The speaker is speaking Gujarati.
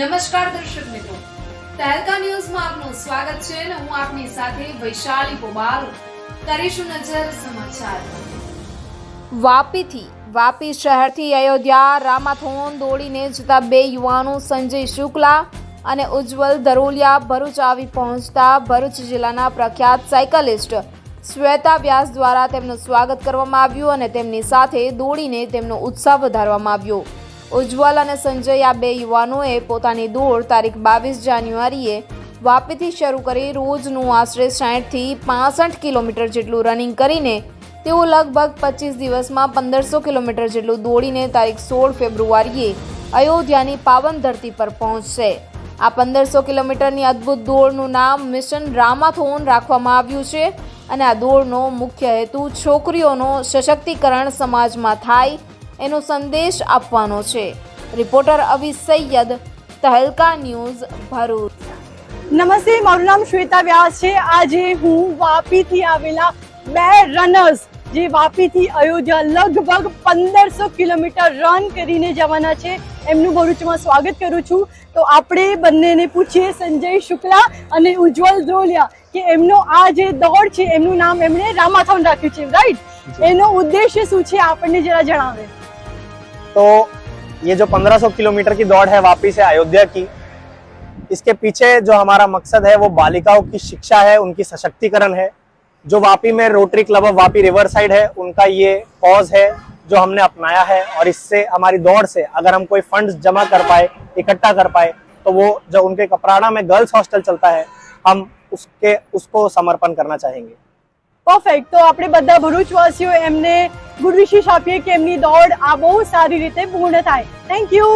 નમસ્કાર દર્શક મિત્રો. તહેલકા ન્યૂઝમાં આપનું સ્વાગત છે અને હું આપની સાથે વૈશાલી પોબાલ કરીશું નજર સમાચાર. વાપીથી, વાપી શહેરથી અયોધ્યા, રામાથોન દોડીને જતા બે યુવાનો સંજય શુક્લા અને ઉજ્જવલ ધરોલિયા ભરૂચ આવી પહોંચતા ભરૂચ જિલ્લાના પ્રખ્યાત સાયકલિસ્ટ શ્વેતા વ્યાસ દ્વારા તેમનું સ્વાગત કરવામાં આવ્યું અને તેમની સાથે દોડીને તેમનો ઉત્સાહ વધારવામાં આવ્યો. ઉજ્જવલ અને સંજય આ બે યુવાનોએ પોતાની દોડ તારીખ બાવીસ જાન્યુઆરીએ વાપીથી શરૂ કરી રોજનું આશરે સાઠથી પાસઠ કિલોમીટર જેટલું રનિંગ કરીને તેઓ લગભગ પચીસ દિવસમાં પંદરસો કિલોમીટર જેટલું દોડીને તારીખ સોળ ફેબ્રુઆરીએ અયોધ્યાની પાવન ધરતી પર પહોંચશે. આ પંદરસો કિલોમીટરની અદ્ભુત દોડનું નામ મિશન રામાથોન રાખવામાં આવ્યું છે અને આ દોડનો મુખ્ય હેતુ છોકરીઓનો સશક્તિકરણ સમાજમાં થાય એનો સંદેશ આપવાનો છે. Reporter Avi Saiyad Tehelka news Bharuch. નમસ્તે મારું નામ શ્વેતા વ્યાસ છે. આજે હું વાપીથી આવેલા બે રનર્સ જે વાપીથી અયોધ્યા લગભગ પંદરસો કિલોમીટર રન કરીને જવાના છે. એમનું ભરૂચમાં સ્વાગત કરું છું. તો આપણે બંનેને પૂછીએ સંજય શુક્લા અને ઉજ્જવલ ધ્રોલિયા કે એમનો આ જે દોડ છે એમનું નામ એમણે રામાથોન રાખ્યું છે રાઈટ એનો ઉદ્દેશ્ય શું છે આપણને જરા જણાવે. तो ये जो 1500 किलोमीटर की दौड़ है वापी से अयोध्या की, इसके पीछे जो हमारा मकसद है, वो बालिकाओं की शिक्षा है, उनकी सशक्तिकरण है, जो वापी में rotary club of Vapi river side है, उनका ये कॉज है, जो हमने अपनाया है, और इससे हमारी दौड़ से अगर हम कोई फंड्स जमा कर पाए, इकट्ठा कर पाए तो वो जो उनके कपराड़ा में गर्ल्स हॉस्टल चलता है, हम उसके, उसको समर्पण करना चाहेंगे। પરફેક્ટ તો આપણે બધા ભરૂચવાસીઓ એમને ગુડ વિશેષ આપીએ કે એમની દોડ આ બહુ સારી રીતે પૂર્ણ થાય. Thank you